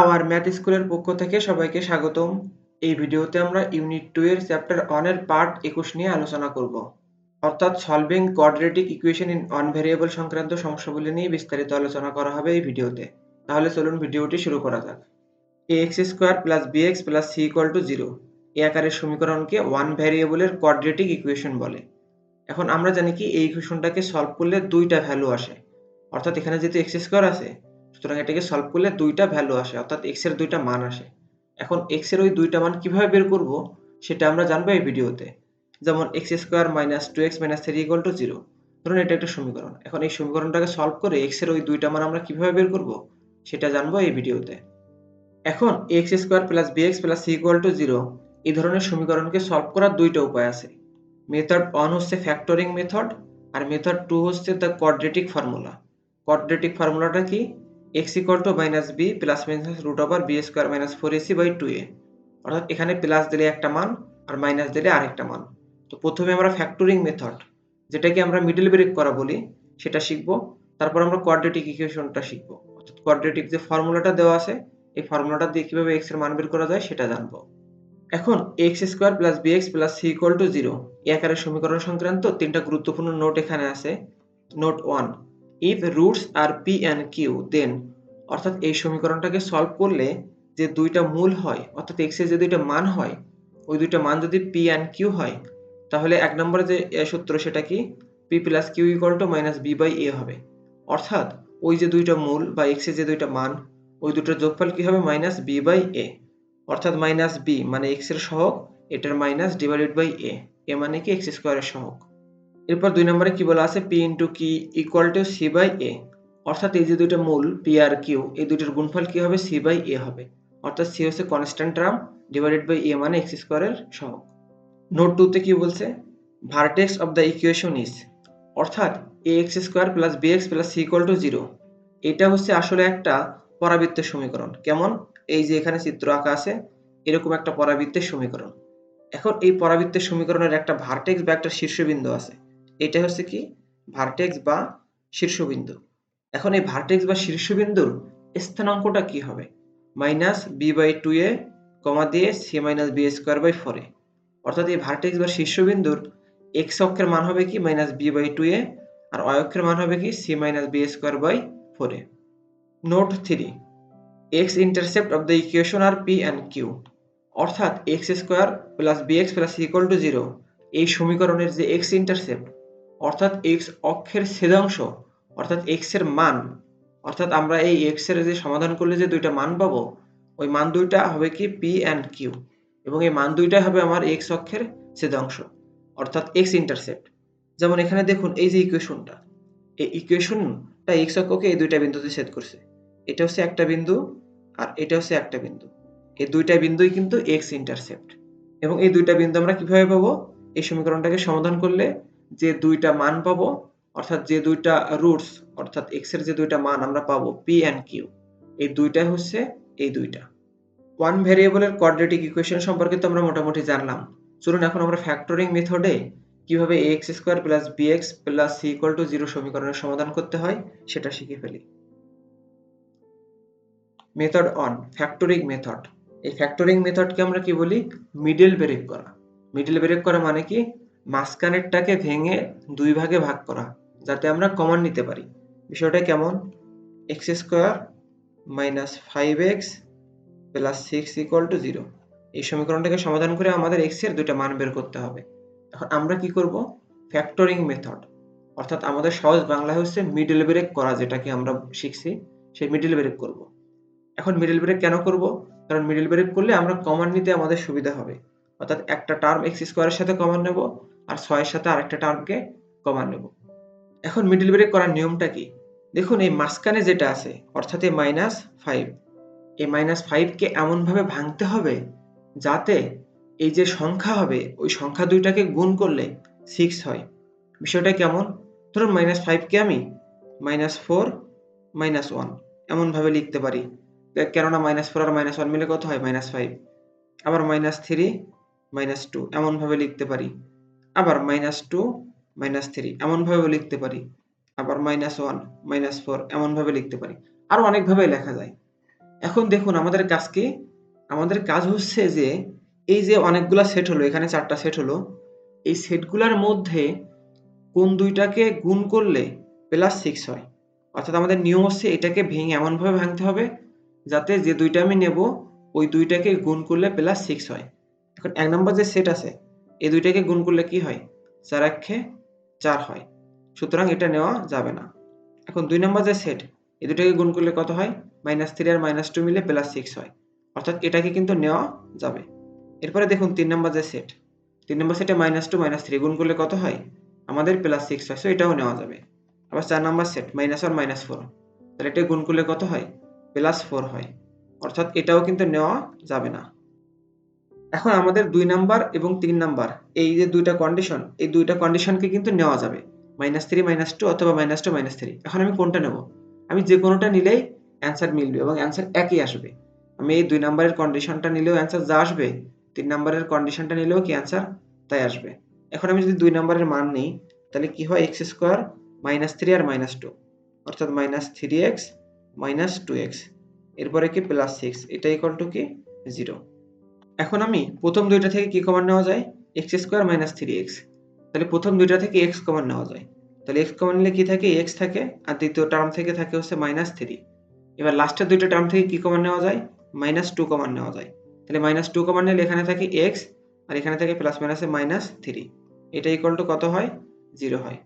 Hour math স্কুলের পক্ষ থেকে সবাইকে স্বাগতম। এই ভিডিওতে আমরা ইউনিট টু এর চ্যাপ্টার এর পার্ট একুশ নিয়ে আলোচনা করব। অর্থাৎ solving quadratic equation in one variable সংক্রান্ত সমস্যাগুলি নিয়ে বিস্তারিত আলোচনা করা হবে এই ভিডিওতে। তাহলে চলুন ভিডিওটি শুরু করা যাক। A X square plus B X plus C equal to zero এ আকারের সমীকরণকে ওয়ান ভ্যারিয়েবলের কোয়াড্রেটিক ইকুয়েশন বলে। এখন আমরা জানি কি এই ইকুয়েশনটাকে সলভ করলে দুইটা ভ্যালু আসে। অর্থাৎ এখানে যেহেতু এক্স স্কোয়ার আছে সুতরাং এটাকে সলভ করলে দুইটা ভ্যালু আসে, অর্থাৎ এক্সের দুইটা মান আসে। এখন এক্সের ওই দুইটা মান কীভাবে বের করব, সেটা আমরা জানব এই ভিডিওতে। যেমন X square minus two X minus three equal to zero ধরুন এটা একটা সমীকরণ। এখন এই সমীকরণটাকে সলভ করে এক্সের ওই দুইটা মান আমরা কীভাবে বের করব, সেটা জানব এই ভিডিওতে। এখন X square plus B X plus C equal to zero এই ধরনের সমীকরণকে সলভ করার দুইটা উপায় আছে। মেথড ওয়ান হচ্ছে ফ্যাক্টরিং মেথড আর মেথড টু হচ্ছে দ্য কোয়াড্রেটিক ফর্মুলা কোয়াড্রেটিক ফর্মুলাটা কি? X equal to minus B plus minus root over B square minus four AC by two A অর্থাৎ এখানে প্লাস দিলে একটা মান আর মাইনাস দিলে আরেকটা মান। তো প্রথমে আমরা ফ্যাক্টরিং মেথড যেটাকে আমরা মিডল ব্রেক করা বলি, সেটা শিখব। তারপর আমরা কোয়াড্রেটিক ইকুয়েশনটা শিখব। অর্থাৎ কোয়াড্রেটিক যে ফর্মুলাটা দেওয়া আছে, এই ফর্মুলাটা দিয়ে কীভাবে এক্সের মান বের করা যায়, সেটা জানব। এখন X square plus B X plus C equal to zero এই আকারের সমীকরণ সংক্রান্ত তিনটা গুরুত্বপূর্ণ নোট এখানে আছে। Note one if roots are P and Q then অর্থাৎ এই সমীকরণটাকে সলভ করলে যে দুইটা মূল হয়, অর্থাৎ এক্সের যে দুইটা মান হয়, ওই দুইটা মান যদি পি অ্যান্ড কিউ হয়, তাহলে এক নম্বরে যে সূত্র সেটা কি? P plus Q equal to minus B by A হবে। অর্থাৎ ওই যে দুইটা মূল বা এক্সের যে দুইটা মান, ওই দুটোর যোগফল কি হবে? মাইনাস বি বাই এ অর্থাৎ মাইনাস বি মানে এক্সের সহগ, এটার minus divided by A A মানে কি? এক্স স্কোয়ারের সহগ। এরপর দুই নম্বরে কি বলা আছে? P into Q equal to C by A অর্থাৎ এই যে দুইটা মূল পি আর কিউ এই দুইটার গুণফল কি হবে? সি বাই এ হবে। অর্থাৎ সি হচ্ছে constant term divided by A মানে এক্স স্কোয়ারের সহগ। নোট টুতে কি বলছে? Vertex of the equation is অর্থাৎ A X square plus B X plus C equal to zero এটা হচ্ছে আসলে একটা পরাবৃত্তের সমীকরণ। কেমন? এই যে এখানে চিত্র আঁকা আছে, এরকম একটা পরাবৃত্তের সমীকরণ। এখন এই পরাবৃত্তের সমীকরণের একটা ভার্টেক্স বা একটা শীর্ষবিন্দু আছে। এটা হচ্ছে কি? ভার্টেক্স বা শীর্ষবিন্দু। এখন এই ভার্টেক্স বা শীর্ষবিন্দুর স্থানাঙ্কটা কি হবে? Minus B by two A comma দিয়ে C minus B square by four অর্থাৎ এই ভার্টেক্স বা শীর্ষবিন্দুর এক্স অক্ষের মান হবে কি? Minus B by two A R Y অক্ষের মান হবে কি? C minus B square by four note three X intercept of the equation are P and Q অর্থাৎ X square plus B X plus equal to zero এই সমীকরণের যে x intercept অর্থাৎ x অক্ষের ছেদাংশ, অর্থাৎ এক্সের মান, অর্থাৎ আমরা এই এক্সের যে সমাধান করলে যে দুইটা মান পাবো, ওই মান দুইটা হবে কি পি অ্যান্ড কিউ এবং এই মান দুইটা হবে আমার এক্স অক্ষের ছেদাংশ, অর্থাৎ এক্স ইন্টারসেপ্ট যেমন এখানে দেখুন এই যে ইকুয়েশনটা এই ইকুয়েশনটা এক্স অক্ষকে এই দুইটা বিন্দুতে ছেদ করছে। এটা হচ্ছে একটা বিন্দু আর এটা হচ্ছে একটা বিন্দু। এই দুইটা বিন্দুই কিন্তু এক্স ইন্টারসেপ্ট এবং এই দুইটা বিন্দু আমরা কীভাবে পাবো? এই সমীকরণটাকে সমাধান করলে যে দুইটা মান পাবো, অর্থাৎ যে দুইটা রুটস অর্থাৎ এক্সের যে দুইটা মান আমরা পাবো পি অ্যান্ড কিউ এই দুইটাই হচ্ছে এই দুইটা। ওয়ান ভ্যারিয়েবলের কোয়াড্রেটিক ইকুয়েশন সম্পর্কে তো আমরা মোটামুটি জানলাম। চলুন এখন আমরা ফ্যাক্টরিং মেথডে কীভাবে A X square plus B X plus C equal to zero সমীকরণের সমাধান করতে হয়, সেটা শিখে ফেলি। মেথড অন ফ্যাক্টরিং মেথড এই ফ্যাক্টরিং মেথডকে আমরা কি বলি? মিডল ব্রেক করা। মিডল ব্রেক করা মানে কি? মাঝখানেরটাকে ভেঙে দুই ভাগে ভাগ করা, যাতে আমরা কমন নিতে পারি। বিষয়টা কেমন? X square minus five X plus six equal to zero এই সমীকরণটাকে সমাধান করে আমাদের এক্সের দুইটা মান বের করতে হবে। এখন আমরা কি করব? ফ্যাক্টরিং মেথড অর্থাৎ আমাদের সহজ বাংলায় হচ্ছে মিডল ব্রেক করা, যেটাকে আমরা শিখছি, সেই মিডল ব্রেক করব। এখন মিডল ব্রেক কেন করব? কারণ মিডল ব্রেক করলে আমরা কমন নিতে আমাদের সুবিধা হবে। অর্থাৎ একটা টার্ম এক্স স্কোয়ারের সাথে কমন নেব আর ছয়ের সাথে আরেকটা টার্মকে কমান নেব। এখন মিডল ব্রেক করার নিয়মটা কি? দেখুন, এই মাঝখানে যেটা আছে, অর্থাৎ এই মাইনাস ফাইভ এই মাইনাস ফাইভকে এমনভাবে ভাঙতে হবে যাতে এই যে সংখ্যা হবে, ওই সংখ্যা দুইটাকে গুণ করলে সিক্স হয়। বিষয়টা কেমন? ধরুন মাইনাস ফাইভকে আমি মাইনাস ফোর মাইনাস ওয়ান এমনভাবে লিখতে পারি। কেননা মাইনাস ফোর আর মাইনাস ওয়ান মিলে কত হয়? মাইনাস ফাইভ আবার মাইনাস থ্রি মাইনাস টু এমনভাবে লিখতে পারি। আবার মাইনাস টু মাইনাস থ্রি এমনভাবেও লিখতে পারি। আবার মাইনাস ওয়ান মাইনাস ফোর এমনভাবে লিখতে পারি। আরও অনেকভাবে লেখা যায়। এখন দেখুন, আমাদের কাজ কি? আমাদের কাজ হচ্ছে যে, এই যে অনেকগুলা সেট হলো, এখানে চারটা সেট হলো, এই সেটগুলোর মধ্যে কোন দুইটাকে গুণ করলে প্লাস সিক্স হয়? অর্থাৎ আমাদের নিয়ম হচ্ছে এটাকে ভেঙে এমনভাবে ভাঙতে হবে, যাতে যে দুইটা আমি নেব, ওই দুইটাকে গুণ করলে প্লাস সিক্স হয়। এখন এক নম্বর যে সেট আছে এই দুইটাকে গুণ করলে কি হয়? চার একে চার হয়। সুতরাং এটা নেওয়া যাবে না। এখন দুই নম্বর যে সেট এই দুটাকে গুণ করলে কত হয়? মাইনাস থ্রি আর মাইনাস টু মিলে প্লাস সিক্স হয়। অর্থাৎ এটাকে কিন্তু নেওয়া যাবে। এরপরে দেখুন তিন নম্বর যে সেট তিন নম্বর সেটে মাইনাস টু মাইনাস থ্রি গুণ করলে কত হয়? আমাদের প্লাস সিক্স হয় সো এটাও নেওয়া যাবে। আবার চার নম্বর set minus one minus four তাহলে এটা গুণ করলে কত হয়? প্লাস ফোর হয়। অর্থাৎ এটাও কিন্তু নেওয়া যাবে না। এখন আমাদের দুই নাম্বার এবং তিন নাম্বার, এই যে দুইটা কন্ডিশন এই দুইটা কন্ডিশনকে কিন্তু নেওয়া যাবে। মাইনাস থ্রি মাইনাস টু অথবা মাইনাস টু মাইনাস থ্রি এখন আমি কোনটা নেব? আমি যে কোনোটা নিলেই অ্যান্সার মিলবে এবং অ্যান্সার একই আসবে। আমি এই দুই নাম্বারের কন্ডিশনটা নিলেও অ্যান্সার যা আসবে, তিন নাম্বারের কন্ডিশনটা নিলেও কি অ্যান্সার তাই আসবে। এখন আমি যদি দুই নাম্বারের মান নিই, তাহলে কি হয়? এক্স স্কোয়ার মাইনাস থ্রি আর মাইনাস টু অর্থাৎ minus three X minus two X এরপরে কি? প্লাস সিক্স এটা ইকাল টু কি? জিরো এখন আমি প্রথম দুইটা থেকে কি কমান নেওয়া যায়? X square minus three X তাহলে প্রথম দুইটা থেকে এক্স কমান নেওয়া যায়। তাহলে এক্স কমান নিলে কি থাকে? এক্স থাকে, আর দ্বিতীয় টার্ম থেকে থাকে হচ্ছে মাইনাস থ্রি এবার লাস্টের দুইটা টার্ম থেকে কি কমান নেওয়া যায়? মাইনাস টু কমান নেওয়া যায়। তাহলে মাইনাস টু কমান নিলে এখানে থাকে এক্স আর এখানে থাকে প্লাস মাইনাসে মাইনাস থ্রি এটা ইকুয়াল টু কত হয়? জিরো হয়।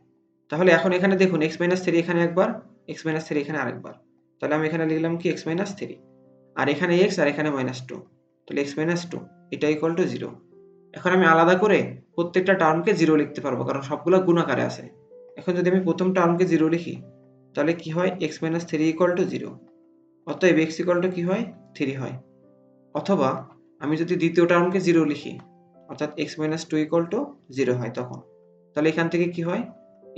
তাহলে এখন এখানে দেখুন এক্স মাইনাস থ্রি এখানে একবার এক্স মাইনাস থ্রি এখানে আরেকবার। তাহলে আমি এখানে লিখলাম কি? এক্স মাইনাস থ্রি আর এখানে এক্স আর এখানে মাইনাস টু তাহলে এক্স মাইনাস টু এটা ইকুয়াল টু জিরো এখন আমি আলাদা করে প্রত্যেকটা টার্মকে জিরো লিখতে পারব, কারণ সবগুলো গুণাকারে আছে। এখন যদি আমি প্রথম টার্মকে জিরো লিখি, তাহলে কি হয়? X minus three equal to zero অতএব এক্স ইকুয়াল টু কি হয়? থ্রি হয়। অথবা আমি যদি দ্বিতীয় টার্মকে জিরো লিখি, অর্থাৎ X minus two equal to zero হয় তখন, তাহলে এখান থেকে কি হয়?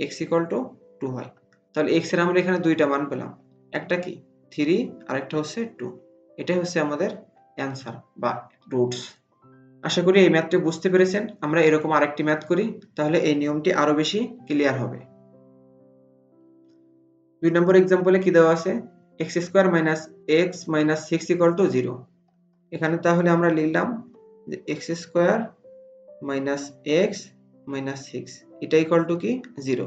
এক্স ইকুয়াল টু টু হয়। তাহলে এক্সের আমরা এখানে দুইটা মান পেলাম। একটা কি? থ্রি আর একটা হচ্ছে টু এটাই হচ্ছে আমাদের অ্যান্সার বা রুটস। আশা করি এই ম্যাথটি বুঝতে পেরেছেন। আমরা এরকম আরেকটি ম্যাথ করি, তাহলে এই নিয়মটি আরও বেশি ক্লিয়ার হবে। দুই নম্বর এক্সাম্পলে কি দেওয়া আছে? X square minus X minus six equal to zero. এখানে তাহলে আমরা লিখলাম যে X square minus X minus six, এটা ইকুয়াল টু কি? জিরো।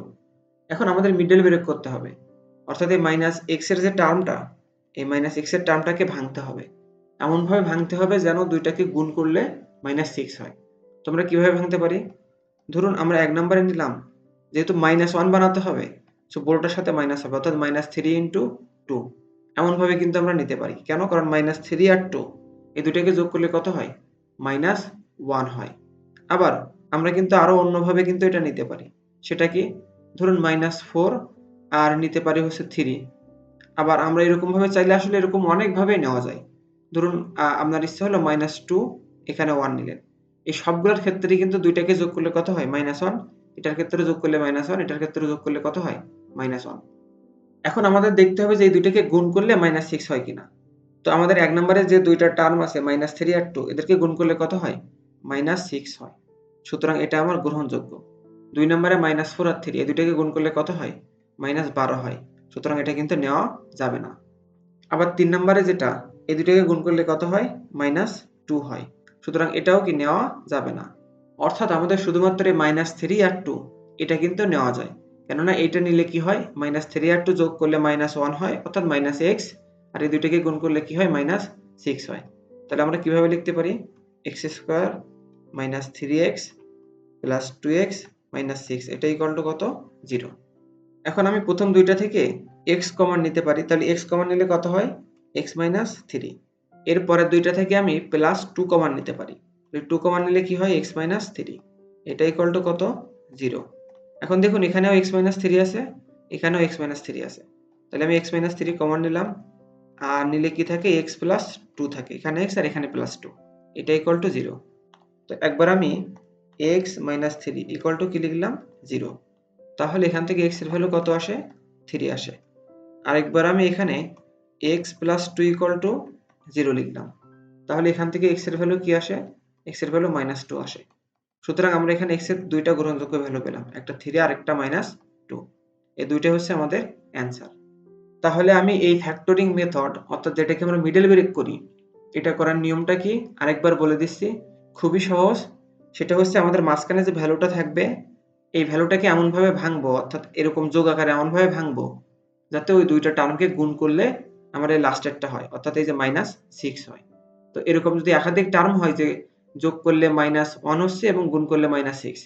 এখন আমাদের মিডল ব্রেক করতে হবে। অর্থাৎ এই মাইনাস এক্সের যে টার্মটা এই মাইনাস এক্সের টার্মটাকে ভাঙতে হবে। এমনভাবে ভাঙতে হবে যেন দুইটাকে গুণ করলে মাইনাস সিক্স হয়। তোমরা কীভাবে ভাঙতে পারি? ধরুন আমরা এক নম্বরে নিলাম, যেহেতু মাইনাস ওয়ান বানাতে হবে সো বড়টার সাথে মাইনাস হবে, অর্থাৎ মাইনাস থ্রি ইন্টু টু এমনভাবে কিন্তু আমরা নিতে পারি। কেন? কারণ মাইনাস থ্রি আর টু এই দুটাকে যোগ করলে কত হয়? মাইনাস ওয়ান হয়। আবার আমরা কিন্তু আরও অন্যভাবে কিন্তু এটা নিতে পারি। সেটা কি? ধরুন মাইনাস ফোর আর নিতে পারি হচ্ছে থ্রি আবার আমরা এরকমভাবে চাইলে আসলে এরকম অনেকভাবে নেওয়া যায়। ধরুন আপনার ইচ্ছা হলো মাইনাস টু এখানে ওয়ান নিলেন। এই সবগুলোর ক্ষেত্রে কিন্তু দুইটাকে যোগ করলে কত হয়? মাইনাস ওয়ান এটার ক্ষেত্রে যোগ করলে মাইনাস ওয়ান এটার ক্ষেত্রে যোগ করলে কত হয়? মাইনাস ওয়ান এখন আমাদের দেখতে হবে যে এই দুইটাকে গুণ করলে মাইনাস সিক্স হয় কিনা। তো আমাদের এক নম্বরে যে দুইটা টার্ম আছে মাইনাস থ্রি আর টু এদেরকে গুণ করলে কত হয়? মাইনাস সিক্স হয়। সুতরাং এটা আমার গ্রহণযোগ্য। দুই নম্বরে মাইনাস ফোর আর থ্রি এই দুইটাকে গুণ করলে কত হয়? মাইনাস বারো হয়। সুতরাং এটা কিন্তু নেওয়া যাবে না। আবার তিন নম্বরে যেটা এই দুটাকে গুণ করলে কত হয়? মাইনাস টু হয়। সুতরাং এটাও কি নেওয়া যাবে না। অর্থাৎ আমাদের শুধুমাত্র এই মাইনাস থ্রি আর টু, এটা কিন্তু নেওয়া যায়। কেননা এটা নিলে কি হয়? মাইনাস থ্রি আর টু যোগ করলে মাইনাস ওয়ান হয়, অর্থাৎ মাইনাস এক্স। আর এই দুইটাকে গুণ করলে কি হয়? মাইনাস সিক্স হয়। তাহলে আমরা কীভাবে লিখতে পারি? X square minus three X plus two X minus six, এটা ইকাল টু কত? জিরো। এখন আমি প্রথম দুইটা থেকে এক্স কমন নিতে পারি। তাহলে এক্স কমন নিলে কত হয়? X minus three. এরপরের দুইটা থেকে আমি প্লাস টু কমান নিতে পারি। টু কমান নিলে কি হয়? X minus three. এটা ইকুয়াল টু কত? জিরো। এখন দেখুন, এখানেও এক্স মাইনাস থ্রি আছে, এখানেও এক্স মাইনাস থ্রি আছে। তাহলে আমি এক্স মাইনাস থ্রি কমন নিলাম। আর নিলে কি থাকে? এক্স প্লাস টু থাকে। এখানে এক্স আর এখানে প্লাস টু। এটা ইকুয়াল টু জিরো। তো একবার আমি X minus three equal to কি লিখলাম? জিরো। তাহলে এখান থেকে এক্সের ভ্যালু কত আসে? থ্রি আসে। আরেকবার আমি এখানে X plus two equal to zero লিখলাম। তাহলে এখান থেকে এক্সের ভ্যালু কি আসে? এক্সের ভ্যালু মাইনাস টু আসে। সুতরাং আমরা এখানে এক্সের দুইটা গ্রহণযোগ্য ভ্যালু পেলাম। একটা থ্রি আর একটা মাইনাস টু এই দুইটাই হচ্ছে আমাদের অ্যান্সার তাহলে আমি এই ফ্যাক্টরিং মেথড অর্থাৎ যেটাকে আমরা মিডল ব্রেক করি, এটা করার নিয়মটা কি? আরেকবার বলে দিচ্ছি। খুবই সহজ। সেটা হচ্ছে আমাদের মাঝখানে যে ভ্যালুটা থাকবে, এই ভ্যালুটাকে এমনভাবে ভাঙবো, অর্থাৎ এরকম যোগ আকারে এমনভাবে ভাঙবো, যাতে ওই দুইটা টার্মকে গুণ করলে এই লাস্টেরটা হয়, অর্থাৎ এই যে মাইনাস সিক্স হয়। তো এরকম যদি একাধিক টার্ম হয় যে যোগ করলে মাইনাস ওয়ান হচ্ছে এবং গুণ করলে মাইনাস সিক্স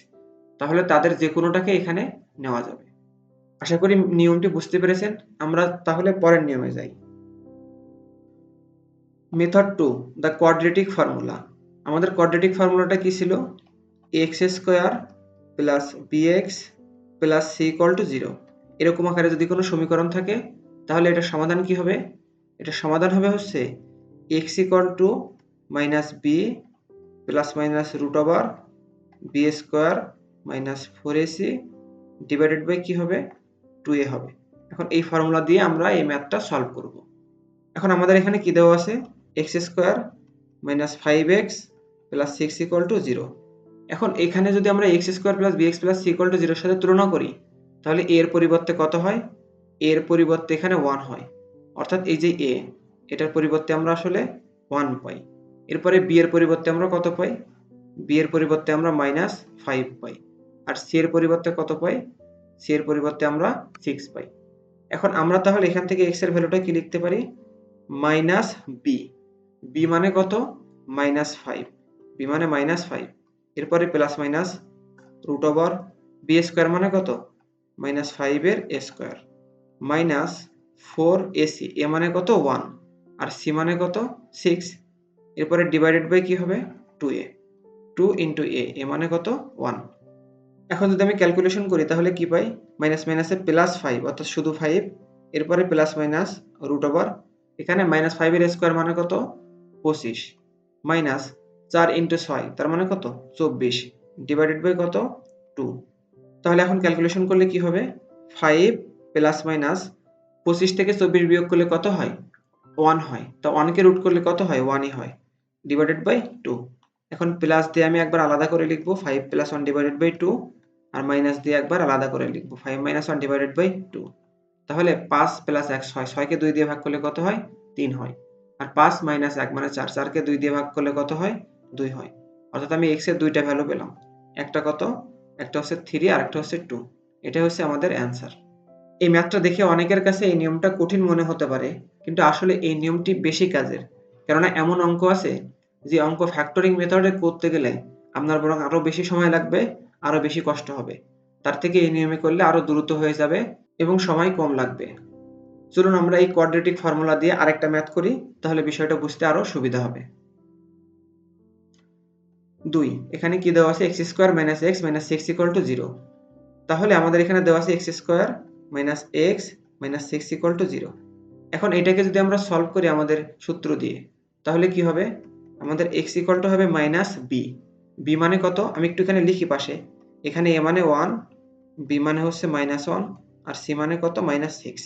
তাহলে তাদের যে কোনোটাকে এখানে নেওয়া যাবে। আশা করি নিয়মটি বুঝতে পেরেছেন। আমরা তাহলে পরের নিয়মে যাই। Method two the quadratic formula আমাদের কোয়াড্রেটিক ফর্মুলাটা কি ছিল? X square plus B X plus C equal to zero এরকম আকারে যদি কোনো সমীকরণ থাকে, তাহলে এটা সমাধান কি হবে? এটা সমাধান হবে হচ্ছে X equal to minus B plus minus root over B square minus four AC divided by কী হবে? টু এ হবে। এখন এই ফর্মুলা দিয়ে আমরা এই ম্যাথটা সলভ করব। এখন আমাদের এখানে কী দেওয়া আছে? X square minus five X plus six equal to zero এখন এখানে যদি আমরা X square plus B X plus C equal to জিরোর সাথে তুলনা করি, তাহলে এর পরিবর্তে কত হয়? এর পরিবর্তে এখানে ওয়ান হয়। অর্থাৎ এই যে এ এটার পরিবর্তে আমরা আসলে ওয়ান পাই। এরপরে বি এর পরিবর্তে আমরা কত পাই? বি এর পরিবর্তে আমরা মাইনাস ফাইভ পাই। আর সি এর পরিবর্তে কত পাই? সি এর পরিবর্তে আমরা সিক্স পাই। এখন আমরা তাহলে এখান থেকে এক্সের ভ্যালুটা কি লিখতে পারি? মাইনাস বি বি মানে কত? মাইনাস ফাইভ বি মানে মাইনাস ফাইভ এরপরে plus minus root over B square মানে কত? মাইনাস ফাইভের square minus four AC A মানে কত? ওয়ান। আর সি মানে কত? সিক্স। এরপরে ডিভাইডেড বাই কি হবে? Two A. Two into A A মানে কত? ওয়ান। এখন যদি আমি ক্যালকুলেশন করি, তাহলে কি পাই? মাইনাস মাইনাসে প্লাস ফাইভ অর্থাৎ শুধু ফাইভ এরপরে প্লাস মাইনাস রুট ওভার এখানে মাইনাস ফাইভের স্কোয়ার মানে কত? পঁচিশ। মাইনাস চার ইন্টু ছয়, তার মানে কত? চব্বিশ। ডিভাইডেড বাই কত? টু তাহলে এখন ক্যালকুলেশন করলে কি হবে? ফাইভ প্লাস মাইনাস পঁচিশ থেকে চব্বিশ বিয়োগ করলে কত হয়? ওয়ান হয়। তা ওয়ানকে রুট করলে কত হয়? ওয়ানই হয়। ডিভাইডেড বাই টু এখন প্লাস দিয়ে আমি একবার আলাদা করে লিখব। Five plus one divided by two R minus দিয়ে একবার আলাদা করে লিখব। Five minus one divided by two তাহলে পাঁচ প্লাস এক ছয়। ছয়কে দুই দিয়ে ভাগ করলে কত হয়? তিন হয়। আর পাঁচ মাইনাস এক মানে চার। চারকে দুই দিয়ে ভাগ করলে কত হয়? দুই হয়। অর্থাৎ আমি এক্সের দুইটা ভ্যালু পেলাম। একটা কত? একটা হচ্ছে থ্রি আর একটা হচ্ছে টু এটা হচ্ছে আমাদের অ্যান্সার এই ম্যাথটা দেখে অনেকের কাছে এই নিয়মটা কঠিন মনে হতে পারে, কিন্তু আসলে এই নিয়মটি বেশি কাজের। কেননা এমন অঙ্ক আছে যে অঙ্ক ফ্যাক্টরিং মেথডে করতে গেলে আপনার বরং আরও বেশি সময় লাগবে, আরও বেশি কষ্ট হবে। তার থেকে এই নিয়মে করলে আরও দ্রুত হয়ে যাবে এবং সময় কম লাগবে। চলুন আমরা এই কোয়াড্রেটিক ফর্মুলা দিয়ে আরেকটা ম্যাথ করি, তাহলে বিষয়টা বুঝতে আরও সুবিধা হবে। দুই, এখানে কি দেওয়া আছে? X square minus X minus six equal to zero তাহলে আমাদের এখানে দেওয়া আছে X square minus X minus six equal to zero এখন এটাকে যদি আমরা সলভ করি আমাদের সূত্র দিয়ে, তাহলে কি হবে? আমাদের এক্স ইকুয়াল টু হবে মাইনাস বি বি মানে কত? আমি একটু এখানে লিখি পাশে। এখানে এ মানে ওয়ান বি মানে হচ্ছে মাইনাস ওয়ান আর সি মানে কত? মাইনাস সিক্স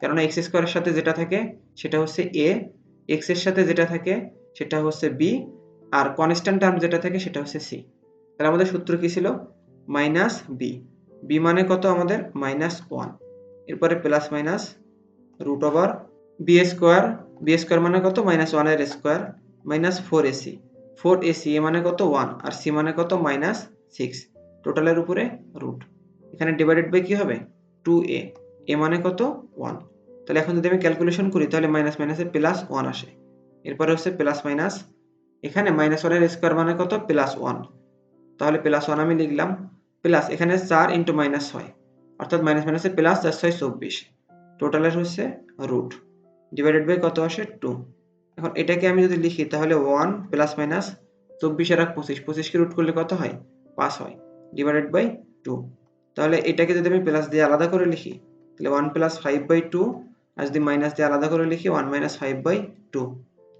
কেননা এক্স স্কোয়ারের সাথে যেটা থাকে, সেটা হচ্ছে এ এক্সের সাথে যেটা থাকে, সেটা হচ্ছে বি আর কনস্ট্যান্ট টার্ম যেটা থাকে, সেটা হচ্ছে সি তাহলে আমাদের সূত্র কি ছিল? মাইনাস বি বি মানে কত আমাদের? মাইনাস ওয়ান এরপরে plus minus root over B square B square মানে কত? মাইনাস ওয়ানের square minus four AC four AC A মানে কত? ওয়ান আর সি মানে কত? মাইনাস সিক্স টোটালের উপরে রুট এখানে ডিভাইডেড বাই কি হবে? টু এ এ মানে কত? ওয়ান তাহলে এখন যদি আমি ক্যালকুলেশন করি, তাহলে মাইনাস মাইনাসে প্লাস ওয়ান আসে। এরপরে হচ্ছে প্লাস মাইনাস এখানে মাইনাস ওয়ানের স্কোয়ার মানে কত? প্লাস ওয়ান তাহলে প্লাস ওয়ান আমি লিখলাম প্লাস এখানে চার ইন্টু মাইনাস ছয়। অর্থাৎ মাইনাস মাইনাসে প্লাস চার ছয় চব্বিশ। টোটালের হচ্ছে রুট ডিভাইডেড বাই কত আসে? টু এখন এটাকে আমি যদি লিখি, তাহলে ওয়ান প্লাস মাইনাস চব্বিশের এক পঁচিশ। পঁচিশকে রুট করলে কত হয়? পাঁচ হয়। ডিভাইডেড বাই টু তাহলে এটাকে যদি আমি প্লাস দিয়ে আলাদা করে লিখি, তাহলে one plus five by two আর যদি মাইনাস দিয়ে আলাদা করে লিখি one minus five by two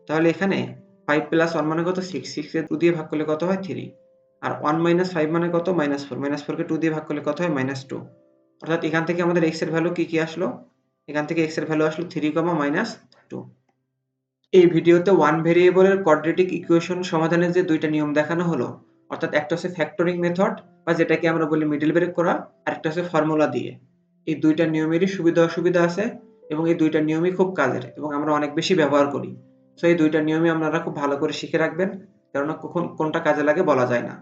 তাহলে এখানে ফাইভ প্লাস ওয়ান মানে কত? সিক্স সিক্সকে টু দিয়ে ভাগ করলে কত হয়? থ্রি আর ওয়ান মাইনাস ফাইভ মানে কত? মাইনাস ফোর মাইনাস ফোরকে টু দিয়ে ভাগ করলে কত হয়? মাইনাস টু অর্থাৎ এখান থেকে আমাদের এক্সের ভ্যালু কি কি আসলো? এখান থেকে এক্সের ভ্যালু আসলো থ্রি কমা মাইনাস টু এই ভিডিওতে ওয়ান ভেরিয়েবলের কোয়াড্রেটিক ইকুয়েশন সমাধানের যে দুইটা নিয়ম দেখানো হলো, অর্থাৎ একটা হচ্ছে ফ্যাক্টরিং মেথড বা যেটাকে আমরা বলি মিডল ব্রেক করা, আর একটা হচ্ছে ফর্মুলা দিয়ে। এই দুইটা নিয়মেরই সুবিধা অসুবিধা আছে এবং এই দুইটা নিয়মই খুব কাজের এবং আমরা অনেক বেশি ব্যবহার করি। সো এই দুইটা নিয়মই আপনারা খুব ভালো করে শিখে রাখবেন। কেননা কখন কোনটা কাজে লাগে বলা যায় না।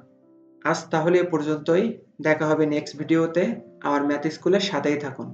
আজ তাহলে এ পর্যন্তই। দেখা হবে নেক্সট ভিডিওতে আমার ম্যাথ স্কুলের সাথেই থাকুন।